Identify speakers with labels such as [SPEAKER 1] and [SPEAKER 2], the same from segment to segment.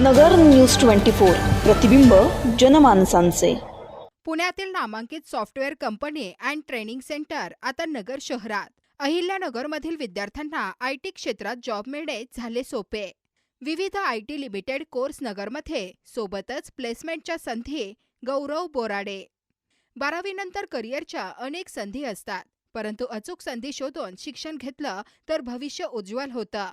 [SPEAKER 1] नगर news twenty four प्रतिबिंब जनमानसांचे.
[SPEAKER 2] पुण्यातील नामांकित software company and training centre आता नगर शहरात. अहिल्यानगरमधील विद्यार्थ्यांना आय टी क्षेत्रात जॉब मिळणे झाले सोपे. विविध आय टी लिमिटेड कोर्स नगरमध्ये सोबतच प्लेसमेंटच्या संधी गौरव बोराडे. बारावीनंतर करिअरच्या अनेक संधी असतात परंतु अचूक संधी शोधून शिक्षण घेतलं तर भविष्य उज्ज्वल होतं.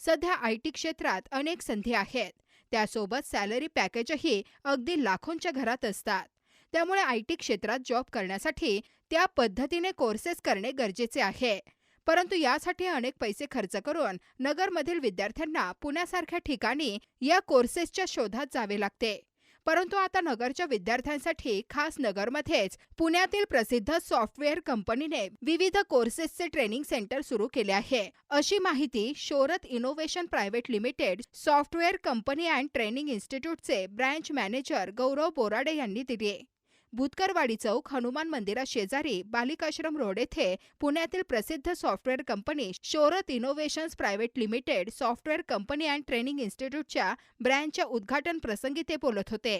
[SPEAKER 2] सध्या आय टी क्षेत्रात अनेक संधी आहेत त्यासोबत सॅलरी पॅकेजही अगदी लाखोंच्या घरात असतात. त्यामुळे आय टी क्षेत्रात जॉब करण्यासाठी त्या पद्धतीने कोर्सेस करणे गरजेचे आहे. परंतु यासाठी अनेक पैसे खर्च करून नगरमधील विद्यार्थ्यांना पुण्यासारख्या ठिकाणी या कोर्सेसच्या शोधात जावे लागते. परंतु आता नगरच्या विद्यार्थ्यांसाठी खास नगरमध्येच पुण्यातील प्रसिद्ध सॉफ्टवेअर कंपनीने विविध कोर्सेसचे ट्रेनिंग सेंटर सुरू केले आहे. अशी माहिती Shorat innovation private limited software company and training इन्स्टिट्यूटचे branch manager Gaurav Borade यांनी दिली भूतकरवाडी चौक हनुमान मंदिरा शेजारी बालिकाश्रम रोड येथे पुण्यातील प्रसिद्ध software company Shorat innovations private limited software company and training इन्स्टिट्यूटच्या ब्रँचच्या उद्घाटन प्रसंगी ते बोलत होते.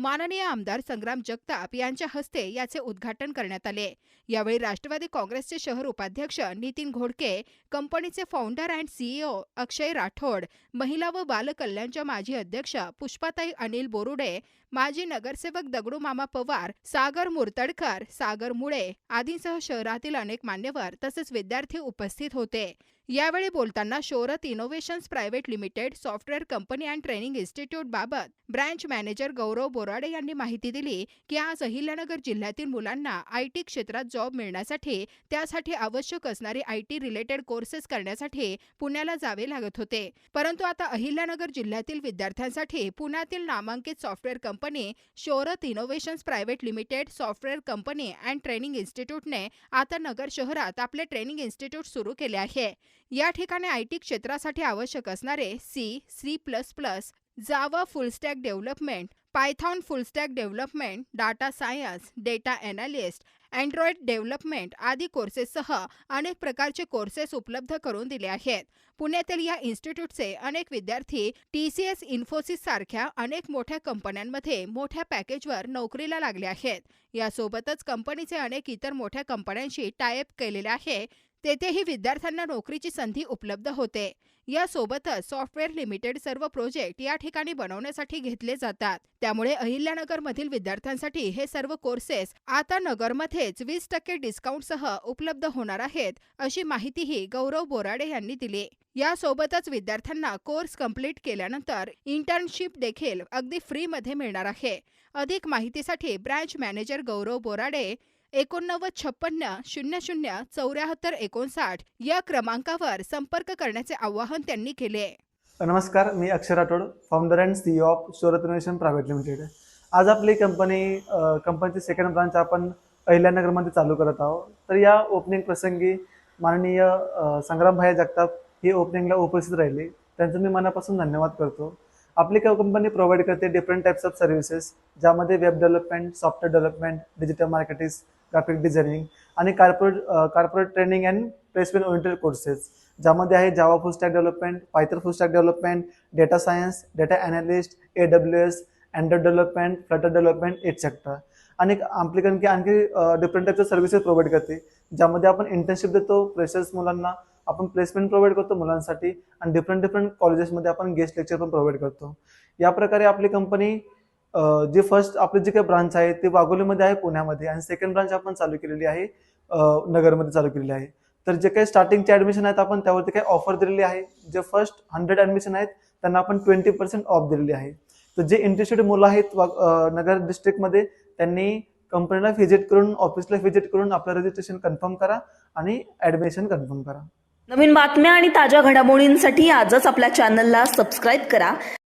[SPEAKER 2] माननीय आमदार संग्राम जगताप यांच्या हस्ते याचे उद्घाटन करण्यात आले. यावेळी राष्ट्रवादी काँग्रेसचे शहर उपाध्यक्ष नितीन घोडके कंपनीचे founder and CEO Akshay Rathod महिला व बालकल्याणच्या माजी अध्यक्ष पुष्पाताई अनिल बोरुडे माजी नगरसेवक दगडू मामा पवार सागर मुरतडकर सागर मुळे आदींसह शहरातील अनेक मान्यवर तसेच विद्यार्थी उपस्थित होते. यावेळी बोलताना Shorat innovations private limited software company and training institute बाबत ब्रँच मॅनेजर गौरव बोराडे यांनी माहिती दिली की आज अहिल्यानगर जिल्ह्यातील मुलांना आय टी क्षेत्रात जॉब मिळण्यासाठी त्यासाठी आवश्यक असणारे आय टी रिलेटेड कोर्सेस करण्यासाठी पुण्याला जावे लागत होते. परंतु आता अहिल्यानगर जिल्ह्यातील विद्यार्थ्यांसाठी पुण्यातील नामांकित software company Shorat innovations private limited software company and training इन्स्टिट्यूटने आता नगर शहरात आपले ट्रेनिंग इन्स्टिट्यूट सुरू केले आहे. या ठिकाणी आय टी क्षेत्रासाठी आवश्यक असणारे C C plus plus Java full stack development Python full stack development data science data analyst Android development आदी कोर्सेससह अनेक प्रकारचे कोर्सेस उपलब्ध करून दिले आहेत. पुण्यातील या इन्स्टिट्यूटचे अनेक विद्यार्थी टी सी एस इन्फोसिस सारख्या अनेक मोठ्या कंपन्यांमध्ये मोठ्या पॅकेजवर नोकरीला लागले आहेत. यासोबतच कंपनीचे अनेक इतर मोठ्या कंपन्यांशी टायअप केलेले आहे. तेथेही विद्यार्थ्यांना नोकरीची संधी उपलब्ध होते. यासोबतच सॉफ्टवेअर लिमिटेड सर्व प्रोजेक्ट या ठिकाणी बनवण्यासाठी घेतले जातात. त्यामुळे अहिल्यानगरमधील विद्यार्थ्यांसाठी हे सर्व कोर्सेस आता नगरमध्येच वीस टक्के डिस्काउंटसह उपलब्ध होणार आहेत अशी माहितीही गौरव बोराडे यांनी दिली. यासोबतच विद्यार्थ्यांना कोर्स कंप्लीट केल्यानंतर इंटर्नशिप देखील अगदी फ्रीमध्ये मिळणार आहे. अधिक माहितीसाठी ब्रँच मॅनेजर गौरव बोराडे एकोणनव्वद छप्पन्न शून्य शून्य चौऱ्याहत्तर एकोणसाठ या क्रमांकावर संपर्क करण्याचे आवाहन त्यांनी केले.
[SPEAKER 3] नमस्कार मी Akshay Rathod founder and CEO of Surat innovation private limited आज आपली कंपनी कंपनीची सेकंड ब्रांच आपण अहिल्यानगरमध्ये चालू करत आहोत. तर या ओपनिंग प्रसंगी माननीय संग्रामभाई संग्राम जगताप ही ओपनिंगला उपस्थित राहिली. त्यांचं मी मनापासून धन्यवाद करतो. आपली कंपनी प्रोव्हाइड करते डिफरंट टाईप्स ऑफ सर्व्हिसेस ज्यामध्ये web development software development digital marketing graphic designing आणि corporate corporate training and placement oriented courses ज्यामध्ये आहे Java full stack development Python full stack development data science data analyst A W S Android development Flutter development etcetera आणि आपली की आणखी different टाईपच्या services provide करते ज्यामध्ये आपण इंटर्नशिप देतो फ्रेशर्स मुलांना आपण प्लेसमेंट प्रोव्हाइड करतो मुलांसाठी आणि डिफरंट डिफरंट कॉलेजेसमध्ये आपण गेस्ट लेक्चर पण प्रोव्हाइड करतो. या प्रकारे आपली कंपनी जे फर्स्ट आपले जे काही ब्रांच आहे ते वाघोलीमध्ये आहे पुण्यामध्ये. आणि सेकंड ब्रांच आपण चालू केलेली आहे नगरमध्ये चालू केलेली आहे. तर जे काही स्टार्टिंगचे ऍडमिशन आहेत आपण त्यावरती काही ऑफर दिलेली आहे. जे फर्स्ट हंड्रेड ऍडमिशन आहेत त्यांना आपण ट्वेंटी पर्सेंट ऑफ दिलेली आहे. तर जे इंटरेस्टेड मुलं आहेत नगर डिस्ट्रिक्टमध्ये त्यांनी कंपनीला व्हिजिट करून ऑफिसला व्हिजिट करून आपलं रजिस्ट्रेशन कन्फर्म करा आणि ऍडमिशन कन्फर्म करा.
[SPEAKER 1] नवीन बातम्या आणि ताज्या घडामोडींसाठी आजच आपल्या चॅनलला सबस्क्राईब करा.